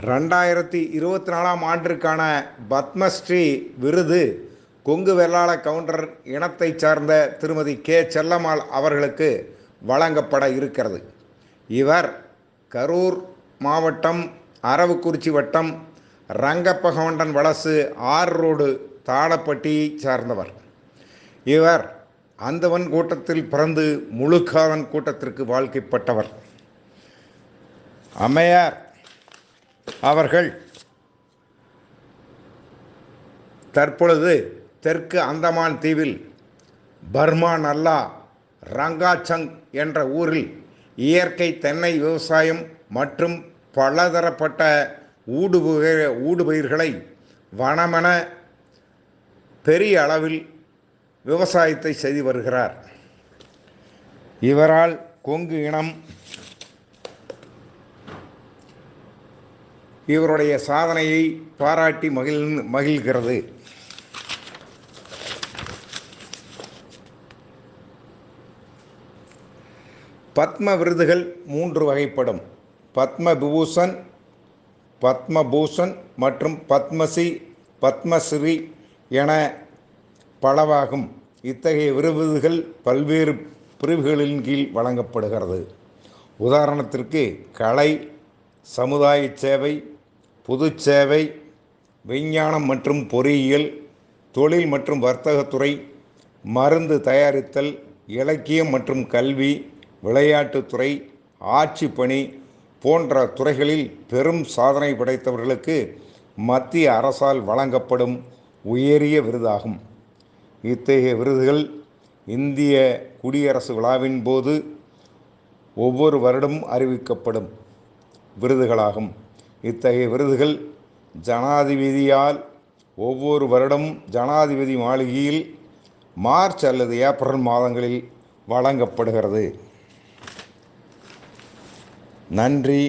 ரெண்டாயிரத்தி இருபத்தி நாலாம் ஆண்டிற்கான பத்மஸ்ரீ விருது கொங்கு வெள்ளாள கவுண்டர் இனத்தைச் சார்ந்த திருமதி கே. செல்லம்மாள் அவர்களுக்கு வழங்கப்பட இருக்கிறது. இவர் கரூர் மாவட்டம் அரவுக்குறிச்சி வட்டம் ரங்கப்பகவண்டன் வலசு ஆறு ரோடு தாளப்பட்டியைச் சார்ந்தவர். இவர் அந்தவன் கூட்டத்தில் பிறந்து முழுக்காதன் கூட்டத்திற்கு வாழ்க்கைப்பட்டவர். அம்மையார் அவர்கள் தற்பொழுது தெற்கு அந்தமான் தீவில் பர்மா நல்லா ரங்காச்சங் என்ற ஊரில் இயற்கை தென்னை விவசாயம் மற்றும் பலதரப்பட்ட ஊடுபுக ஊடுபயிர்களை வனமென பெரிய அளவில் விவசாயத்தை செய்து வருகிறார். இவரால் கொங்கு இனம் இவருடைய சாதனையை பாராட்டி மகிழ் மகிழ்கிறது. பத்ம விருதுகள் மூன்று வகைப்படும். பத்ம விபூஷன் பத்மபூஷன் மற்றும் பத்மஸ்ரீ பத்மஸ்ரீ என பலவாகும். இத்தகைய விருதுகள் பல்வேறு பிரிவுகளின் கீழ் வழங்கப்படுகிறது. உதாரணத்திற்கு கலை சமுதாய சேவை பொது சேவை விஞ்ஞானம் மற்றும் பொறியியல் தொழில் மற்றும் வர்த்தகத்துறை மருந்து தயாரித்தல் இலக்கியம் மற்றும் கல்வி விளையாட்டுத்துறை ஆட்சி பணி போன்ற துறைகளில் பெரும் சாதனை படைத்தவர்களுக்கு மத்திய அரசால் வழங்கப்படும் உயரிய விருதாகும். இத்தகைய விருதுகள் இந்திய குடியரசு விழாவின் போது ஒவ்வொரு வருடமும் அறிவிக்கப்படும் விருதுகளாகும். இத்தகைய விருதுகள் ஜனாதிபதியால் ஒவ்வொரு வருடமும் ஜனாதிபதி மாளிகையில் மார்ச் அல்லது ஏப்ரல் மாதங்களில் வழங்கப்படுகிறது. நன்றி.